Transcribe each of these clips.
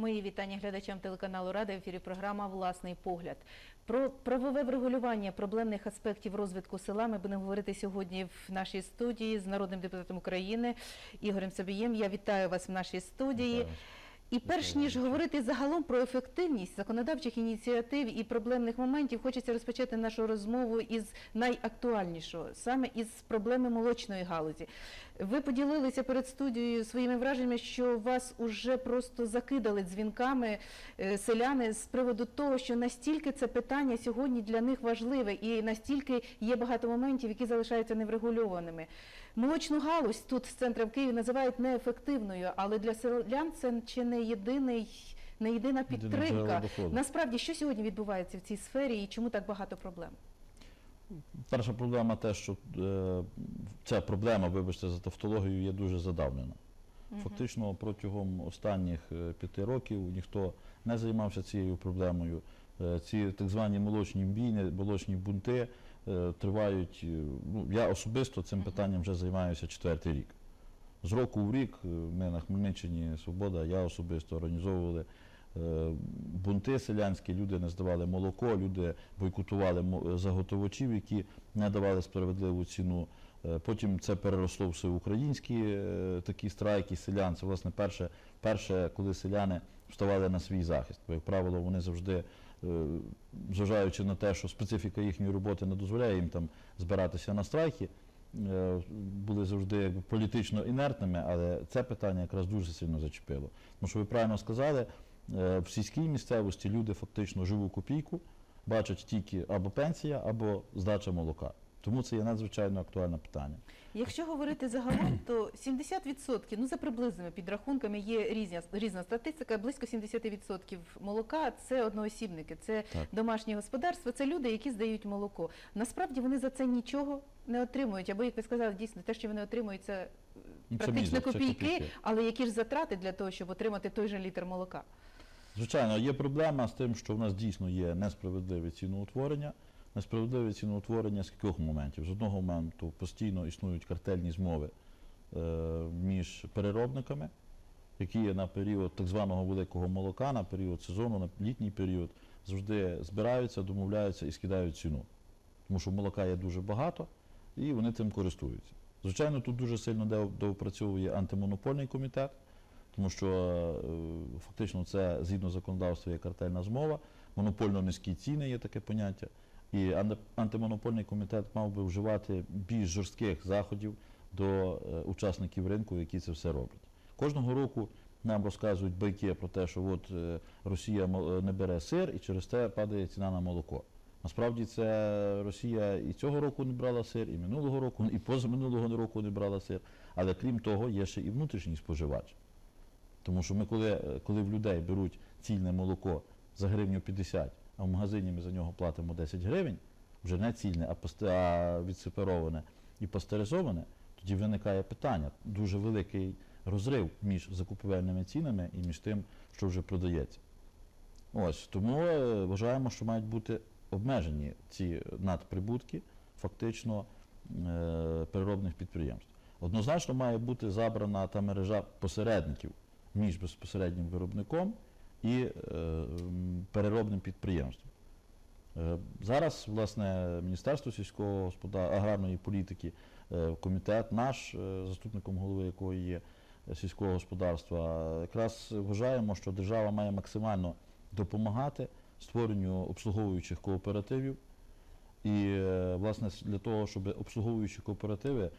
Мої вітання глядачам телеканалу Рада в ефірі програма Власний погляд. Про правове врегулювання проблемних аспектів розвитку села ми будемо говорити сьогодні в нашій студії з народним депутатом України Ігорем Собієм. Я вітаю вас в нашій студії. Вітаю. І перш ніж говорити загалом про ефективність законодавчих ініціатив і проблемних моментів, хочеться розпочати нашу розмову із найактуальнішого, саме із проблеми молочної галузі. Ви поділилися перед студією своїми враженнями, що вас уже просто закидали дзвінками е, селяни з приводу того, що настільки це питання сьогодні для них важливе, і настільки є багато моментів, які залишаються неврегульованими. Молочну галузь тут з центра в Києві називають неефективною, але для селян це чи не єдиний. Не єдина підтримка. Насправді, що сьогодні відбувається в цій сфері і чому так багато проблем? Перша проблема те, що е, ця проблема, вибачте за тавтологію, є дуже задавнена. Фактично протягом останніх е, п'яти років ніхто не займався цією проблемою. Е, Ці так звані молочні війни, молочні бунти тривають. е, Ну, я особисто цим питанням вже займаюся четвертий рік. З року в рік е, ми на Хмельниччині Свобода, я особисто організовували е, бунти селянські, люди не здавали молоко, люди бойкотували заготовачів, які не давали справедливу ціну. Е, Потім це переросло в всеукраїнські е, такі страйки селян. Це власне перше, перше, коли селяни вставали на свій захист. Бо, як правило, вони завжди, е, зважаючи на те, що специфіка їхньої роботи не дозволяє їм там збиратися на страйки, е, були завжди якби політично інертними, але це питання якраз дуже сильно зачепило. Тому що ви правильно сказали, е, в сільській місцевості люди фактично живу копійку бачать тільки або пенсія, або здача молока. Тому це є надзвичайно актуальне питання. Якщо говорити загалом, то 70%, ну за приблизними підрахунками, є різня, різна статистика, близько 70% молока це одноосібники, це Так. домашні господарства, це люди, які здають молоко. Насправді вони за це нічого не отримують. Або, як ви сказали, дійсно, те, що вони отримують, це Ну, це практично копійки. але які ж затрати для того, щоб отримати той же літр молока? Звичайно, є проблема з тим, що в нас дійсно є несправедливе ціноутворення. Несправедливе ціноутворення з кількох моментів. З одного моменту постійно існують картельні змови е, між переробниками, які на період так званого великого молока, на період сезону, на літній період, завжди збираються, домовляються і скидають ціну. Тому що молока є дуже багато, і вони цим користуються. Звичайно, тут дуже сильно доопрацьовує антимонопольний комітет, тому що е, фактично це згідно законодавства є картельна змова, монопольно низькі ціни є таке поняття. І анти- антимонопольний комітет мав би вживати більш жорстких заходів до е, учасників ринку, які це все роблять. Кожного року нам розказують байки про те, що от е, Росія е, не бере сир і через те падає ціна на молоко. Насправді це Росія і цього року не брала сир, і минулого року, і позаминулого року не брала сир. Але крім того, є ще і внутрішній споживач. Тому що ми, коли, коли в людей беруть цільне молоко за гривню 50, а в магазині ми за нього платимо 10 гривень, вже не цільне, а, відсепероване і пастеризоване, тоді виникає питання. Дуже великий розрив між закупівельними цінами і між тим, що вже продається. Ось тому е, вважаємо, що мають бути обмежені ці надприбутки фактично е, переробних підприємств. Однозначно має бути забрана та мережа посередників між безпосереднім виробником і е, переробним підприємством. Е, Зараз, власне, Міністерство сільського господарства, аграрної політики, е, комітет наш, заступником голови якого є сільського господарства, якраз вважаємо, що держава має максимально допомагати створенню обслуговуючих кооперативів. І, власне, для того, щоб обслуговуючі кооперативи,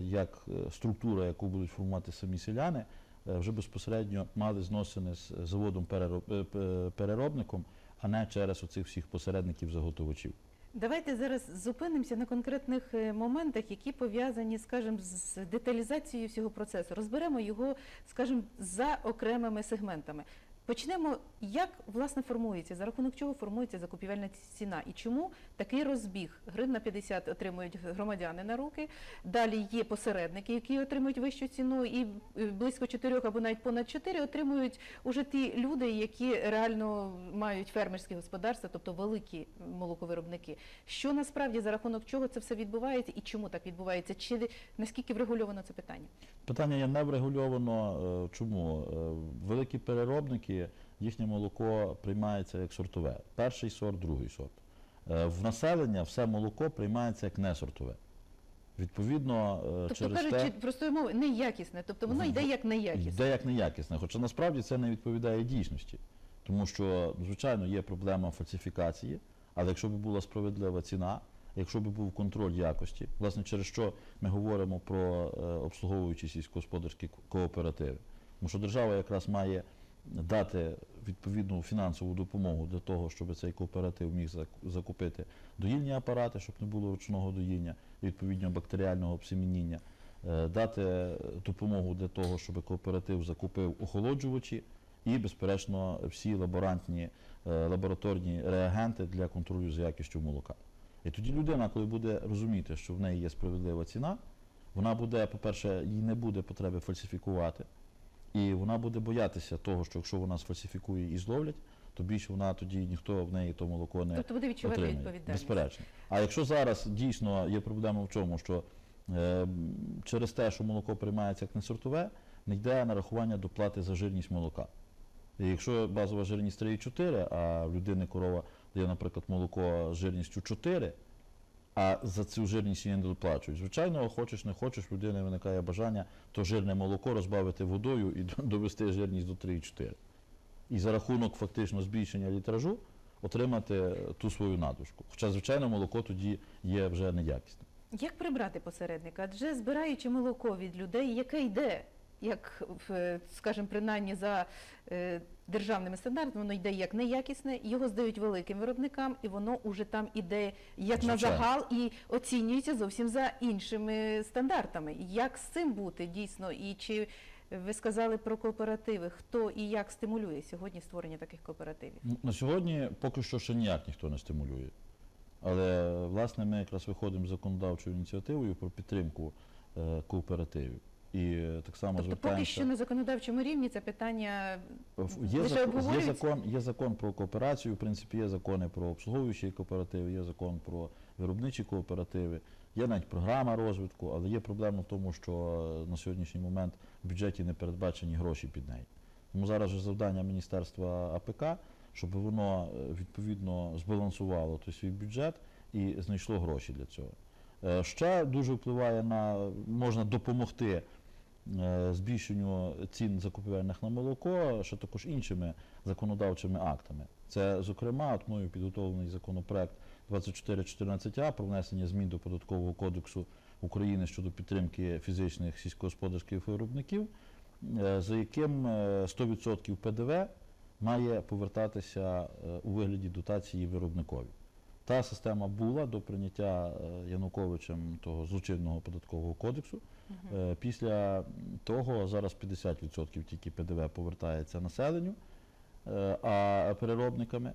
як структура, яку будуть формувати самі селяни, вже безпосередньо мали зносини з заводом перероб- е, переробником, а не через оцих всіх посередників-заготовачів. Давайте зараз зупинимося на конкретних е, моментах, які пов'язані, скажімо, з деталізацією всього процесу. Розберемо його, скажімо, за окремими сегментами. Почнемо, як власне формується, за рахунок чого формується закупівельна ціна і чому такий розбіг гривна 50 отримують громадяни на руки. Далі є посередники, які отримують вищу ціну, і е, близько 4 або навіть понад 4 отримують уже ті люди, які реально мають фермерські господарства, тобто великі молоковиробники. Що насправді за рахунок чого це все відбувається і чому так відбувається? Чи наскільки врегульовано це питання? Питання є не врегульовано. Е, Чому? Е, Великі переробники їхнє молоко приймається як сортове. Перший сорт, другий сорт. Е, В населення все молоко приймається як несортове. Відповідно, е, Тобто через кажучи, те, простою мовою, неякісне. Тобто воно йде як неякісне. йде як неякісне. Хоча насправді це не відповідає дійсності. Тому що, звичайно, є проблема фальсифікації, але якщо б була справедлива ціна, якщо б був контроль якості, власне, через що ми говоримо про е, обслуговуючі сільськогосподарські кооперативи. Тому що держава якраз має дати відповідну фінансову допомогу для того, щоб цей кооператив міг зак- закупити доїльні апарати, щоб не було ручного доїння, відповідно бактеріального обсемініння, е, дати допомогу для того, щоб кооператив закупив охолоджувачі і, безперечно, всі лаборантні е, лабораторні реагенти для контролю за якістю молока. І тоді людина, коли буде розуміти, що в неї є справедлива ціна, вона буде, по-перше, їй не буде потреби фальсифікувати, і вона буде боятися того, що якщо вона сфальсифікує і зловлять, то більше вона тоді ніхто в неї то молоко не Тобто буде відчувати отримає. відповідальність. Безперечно. А якщо зараз дійсно є проблема в чому, що е, через те, що молоко приймається як несортове, не йде нарахування доплати за жирність молока. І якщо базова жирність 3,4, а в людини корова дає, наприклад, молоко з жирністю 4, а за цю жирність її не доплачують. Звичайно, хочеш не хочеш, людини виникає бажання то жирне молоко розбавити водою і довести жирність до 3,4. І за рахунок фактично збільшення літражу отримати ту свою надушку. Хоча, звичайно, молоко тоді є вже неякісним. Як прибрати посередника? Адже збираючи молоко від людей, яке йде, як, скажімо, принаймні за е, державними стандартами, воно йде як неякісне, його здають великим виробникам, і воно уже там іде як на загал і оцінюється зовсім за іншими стандартами. Як з цим бути дійсно? І чи ви сказали про кооперативи? Хто і як стимулює сьогодні створення таких кооперативів? Ну, На сьогодні поки що ще ніяк ніхто не стимулює. Але власне ми якраз виходимо з законодавчою ініціативою про підтримку е, кооперативів. І е, так само Тобто поки що на законодавчому рівні це питання Є, Лише зак- є, закон, є закон про кооперацію, в принципі, є закони про обслуговуючі кооперативи, є закон про виробничі кооперативи, є навіть програма розвитку, але є проблема в тому, що е, на сьогоднішній момент в бюджеті не передбачені гроші під неї. Тому зараз же завдання Міністерства АПК, щоб воно е, відповідно збалансувало той свій бюджет і знайшло гроші для цього. Е, Ще дуже впливає на можна допомогти е, збільшенню цін закупівельних на молоко, ще також іншими законодавчими актами. Це, зокрема, от мною підготовлений законопроект 2414А про внесення змін до податкового кодексу України щодо підтримки фізичних сільськогосподарських виробників, е, за яким е, 100% ПДВ має повертатися е, у вигляді дотації виробникові. Та система була до прийняття е, Януковичем того злочинного податкового кодексу. Е, Після того зараз 50% тільки ПДВ повертається населенню, е, а переробниками,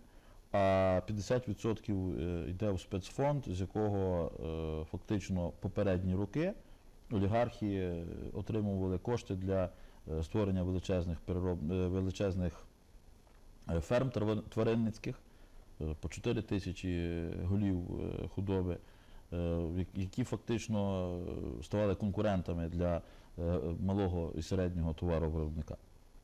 а 50% е, йде у спецфонд, з якого фактично попередні роки олігархи отримували кошти для створення величезних перероб... величезних ферм тваринницьких по 4 тисячі голів худоби, які фактично е, ставали конкурентами для е, малого і середнього товаровиробника.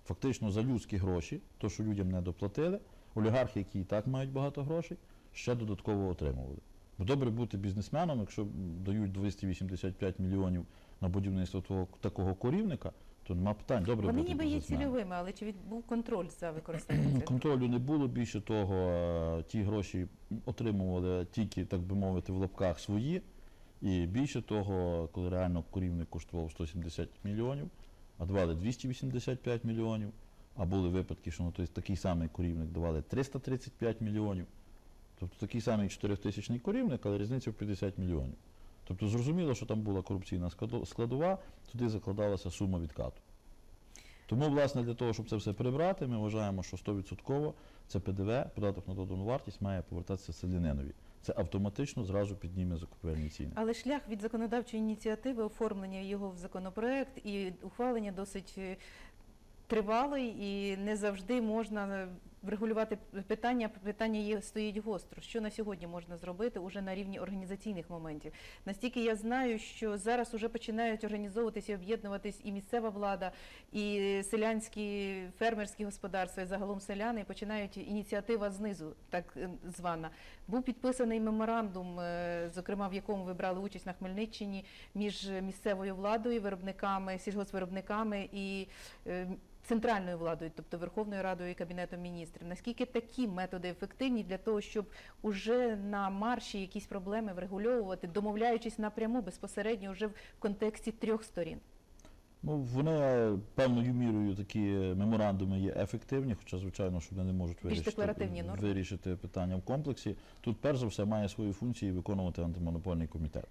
Фактично за людські гроші, то, що людям не доплатили, олігархи, які і так мають багато грошей, ще додатково отримували. Бо добре бути бізнесменом, якщо дають 285 мільйонів на будівництво такого корівника, то нема питань. Добре Вони ніби є цільовими, але чи від- був контроль за використанням цих? Контролю не було. Більше того, е, ті гроші отримували тільки, так би мовити, в лапках свої. І більше того, коли реально корівник коштував 170 мільйонів, а давали 285 мільйонів, а були випадки, що на той такий самий корівник давали 335 мільйонів. Тобто такий самий 4000 корівник, але різниця в 50 мільйонів. Тобто зрозуміло, що там була корупційна складова, туди закладалася сума відкату. Тому, власне, для того, щоб це все прибрати, ми вважаємо, що 100% це ПДВ, податок на додану вартість, має повертатися селянинові. Це автоматично зразу підніме закупівельні ціни. Але шлях від законодавчої ініціативи, оформлення його в законопроект і ухвалення досить е, тривалий, і не завжди можна е, врегулювати питання. Питання є стоїть гостро. Що на сьогодні можна зробити уже на рівні організаційних моментів? Настільки я знаю, що зараз уже починають організовуватися і об'єднуватись і місцева влада, і селянські фермерські господарства, і загалом селяни і починають ініціатива знизу, так е, звана. Був підписаний меморандум, е, зокрема в якому ви брали участь на Хмельниччині між місцевою владою, виробниками, сільгоспвиробниками і е, центральною владою, тобто Верховною Радою і Кабінетом міністрів. Наскільки такі методи ефективні для того, щоб уже на марші якісь проблеми врегульовувати, домовляючись напряму безпосередньо вже в контексті трьох сторін? Ну, вони е, певною мірою такі меморандуми є ефективні, хоча, звичайно, що вони не можуть вирішити, вирішити питання в комплексі. Тут, перш за все, має свої функції виконувати антимонопольний комітет,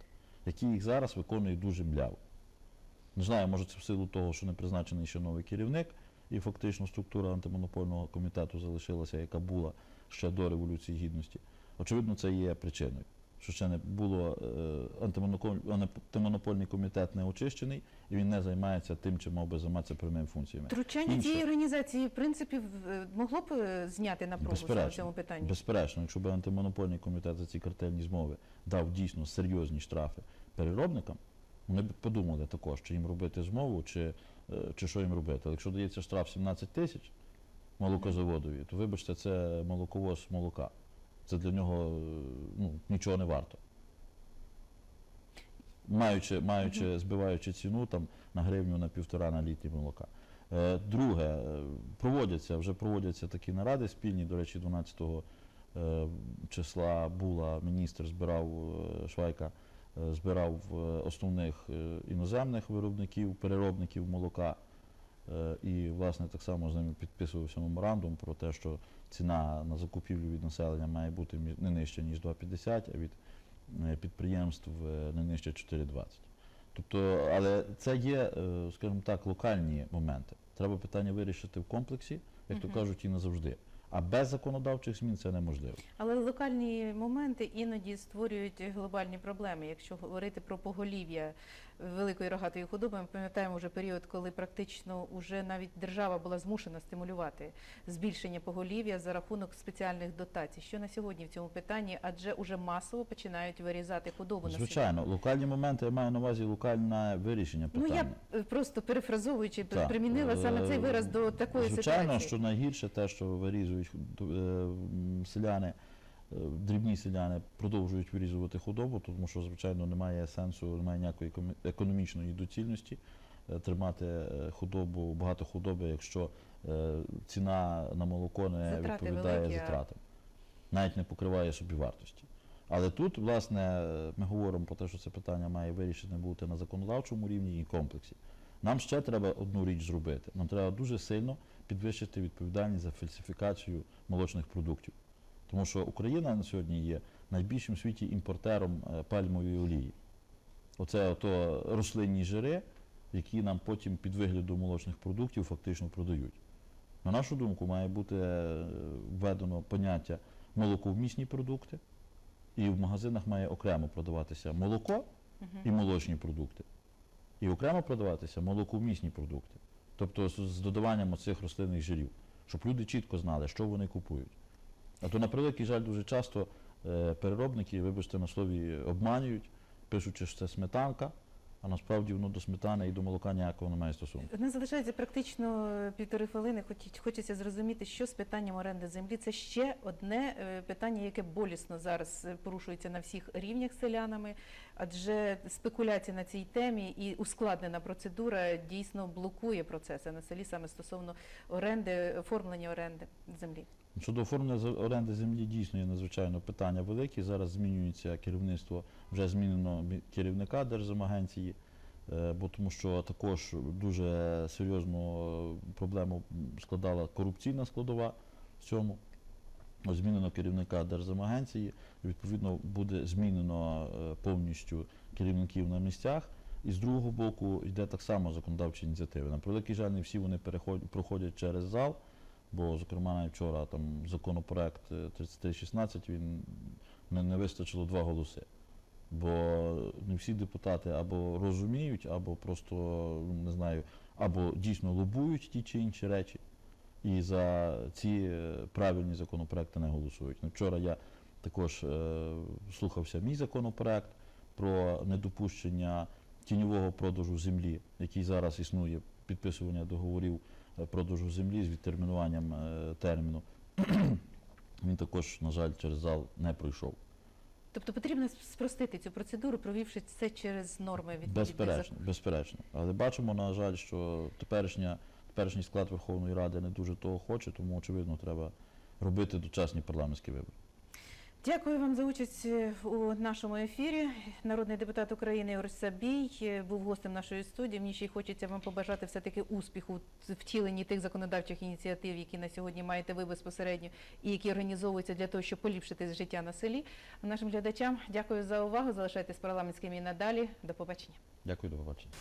який їх зараз виконує дуже мляво. Не знаю, може це в силу того, що не призначений ще новий керівник, і фактично структура антимонопольного комітету залишилася, яка була ще до Революції Гідності. Очевидно, це є причиною. Що ще не було е, антимонопольний комітет не очищений, і він не займається тим, чим мав би займатися прямими функціями. Втручання Інше. цієї організації, в принципі, в- могло б е, зняти напругу в цьому питанні. Безперечно, якщо б антимонопольний комітет за ці картельні змови дав дійсно серйозні штрафи переробникам, вони б подумали також, чи їм робити змову, чи, е, чи що їм робити. Але якщо дається штраф 17 тисяч молокозаводові, то вибачте, це молоковоз молока. Це для нього е, ну, нічого не варто. Маючи, маючи, збиваючи ціну там, на гривню на півтора на літрі молока. Е, Друге, е, проводяться, вже проводяться такі наради спільні, до речі, 12 е, числа була, міністр збирав е, Швайка, е, збирав е, основних е, іноземних виробників, переробників молока. Е, І, власне, так само з ними підписувався меморандум про те, що ціна на закупівлю від населення має бути не нижче, ніж 2,50, а від е, підприємств е, не нижче 4,20. Тобто, але це є, е, скажімо так, локальні моменти. Треба питання вирішити в комплексі, як то кажуть, і назавжди. А без законодавчих змін це неможливо. Але локальні моменти іноді створюють глобальні проблеми. Якщо говорити про поголів'я великої рогатої худоби, ми пам'ятаємо вже період, коли практично уже навіть держава була змушена стимулювати збільшення поголів'я за рахунок спеціальних дотацій. Що на сьогодні в цьому питанні? Адже уже масово починають вирізати худобу на. Звичайно, локальні моменти я маю на увазі локальне вирішення Ну я е, просто перефразовуючи, Так. примінила саме цей Е, вираз до такої Звичайно, ситуації. що найгірше те, що вирізують е, селяни, дрібні селяни продовжують вирізувати худобу, тому що, звичайно, немає сенсу, немає ніякої економічної доцільності е, тримати е, худобу, багато худоби, якщо е, ціна на молоко не Затрати відповідає великі, затратам, навіть не покриває собі вартості. Але тут, власне, е, ми говоримо про те, що це питання має вирішено бути на законодавчому рівні і комплексі. Нам ще треба одну річ зробити. Нам треба дуже сильно підвищити відповідальність за фальсифікацію молочних продуктів. Тому що Україна на сьогодні є найбільшим в світі імпортером е, пальмової олії. Оце ото рослинні жири, які нам потім під виглядом молочних продуктів фактично продають. На нашу думку, має бути е, введено поняття молоковмісні продукти, і в магазинах має окремо продаватися молоко і молочні продукти. І окремо продаватися молоковмісні продукти. Тобто з, з додаванням оцих рослинних жирів, щоб люди чітко знали, що вони купують. А то, на превеликий жаль, дуже часто е, переробники, вибачте на слові, обманюють, пишучи, що це сметанка, а насправді воно до сметани і до молока ніякого не має стосунку. Не залишається практично е, півтори хвилини. Хоч- Хочеться зрозуміти, що з питанням оренди землі. Це ще одне е, питання, яке болісно зараз порушується на всіх рівнях селянами, адже спекуляція на цій темі і ускладнена процедура дійсно блокує процеси на селі саме стосовно оренди, оформлення оренди землі. Щодо оформлення оренди землі дійсно є надзвичайно питання великі. Зараз змінюється керівництво, вже змінено керівника Держземагенції, е, бо тому що також дуже серйозну е, проблему складала корупційна складова в цьому. Змінено керівника Держземагенції, відповідно буде змінено е, повністю керівників на місцях. І з другого боку йде так само законодавчі ініціативи. На превеликий жаль, не всі вони проходять через зал, бо, зокрема, навіть вчора там законопроект е, 3316 він не, не вистачило два голоси. Бо не всі депутати або розуміють, або просто не знаю, або дійсно лобують ті чи інші речі. і за ці е, правильні законопроекти не голосують. Ну, Вчора я також е, слухався мій законопроект про недопущення тіньового продажу землі, який зараз існує, підписування договорів е, продажу землі з відтермінуванням е, терміну. Він також, на жаль, через зал не пройшов. Тобто потрібно спростити цю процедуру, провівши це через норми відповідних Безперечно, безперечно. Але бачимо, на жаль, що теперішня, теперішній склад Верховної Ради не дуже того хоче, тому очевидно треба робити дочасні парламентські вибори. Дякую вам за участь е, у нашому ефірі. Народний депутат України Ігор Сабій е, був гостем нашої студії. Мені ще й хочеться вам побажати все-таки успіху в втіленні тих законодавчих ініціатив, які на сьогодні маєте ви безпосередньо і які організовуються для того, щоб поліпшити життя на селі. Нашим глядачам дякую за увагу. Залишайтесь парламентськими і надалі. До побачення. Дякую, до побачення.